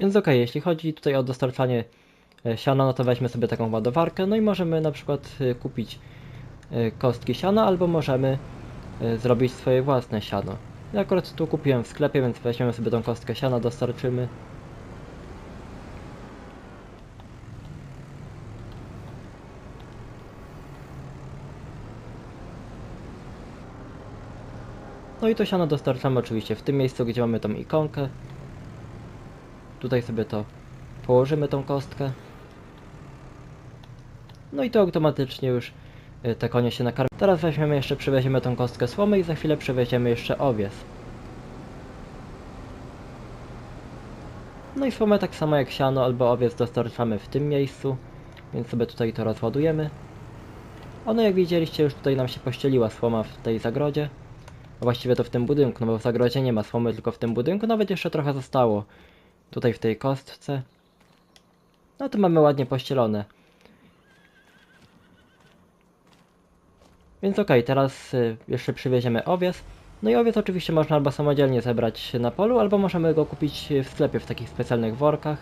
Więc okej, jeśli chodzi tutaj o dostarczanie e, siana, no to weźmy sobie taką ładowarkę, no i możemy na przykład e, kupić e, kostki siana, albo możemy zrobić swoje własne siano. Ja akurat tu kupiłem w sklepie, więc weźmiemy sobie tą kostkę siana, dostarczymy. No i to siano dostarczamy oczywiście w tym miejscu, gdzie mamy tą ikonkę. Tutaj sobie to położymy tą kostkę. No i to automatycznie już y, te konie się nakarmią. Teraz weźmiemy jeszcze, przywieziemy tą kostkę słomy i za chwilę przywieziemy jeszcze owiec. No i słomę tak samo jak siano albo owiec dostarczamy w tym miejscu, więc sobie tutaj to rozładujemy. Ono jak widzieliście już tutaj nam się pościeliła słoma w tej zagrodzie. A właściwie to w tym budynku, no bo w zagrodzie nie ma słomy, tylko w tym budynku nawet jeszcze trochę zostało. Tutaj w tej kostce. No to mamy ładnie pościelone. Więc okej, teraz y, jeszcze przywieziemy owiec. No i owiec oczywiście można albo samodzielnie zebrać na polu, albo możemy go kupić w sklepie w takich specjalnych workach.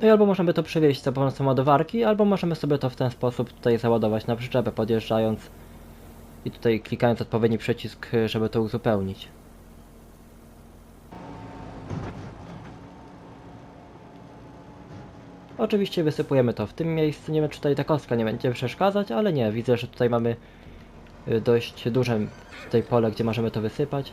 No i albo możemy to przywieźć za pomocą ładowarki, albo możemy sobie to w ten sposób tutaj załadować na przyczepę podjeżdżając i tutaj klikając odpowiedni przycisk, żeby to uzupełnić. Oczywiście wysypujemy to w tym miejscu. Nie wiem, czy tutaj ta kostka nie będzie przeszkadzać, ale nie. Widzę, że tutaj mamy y, dość duże tutaj pole, gdzie możemy to wysypać.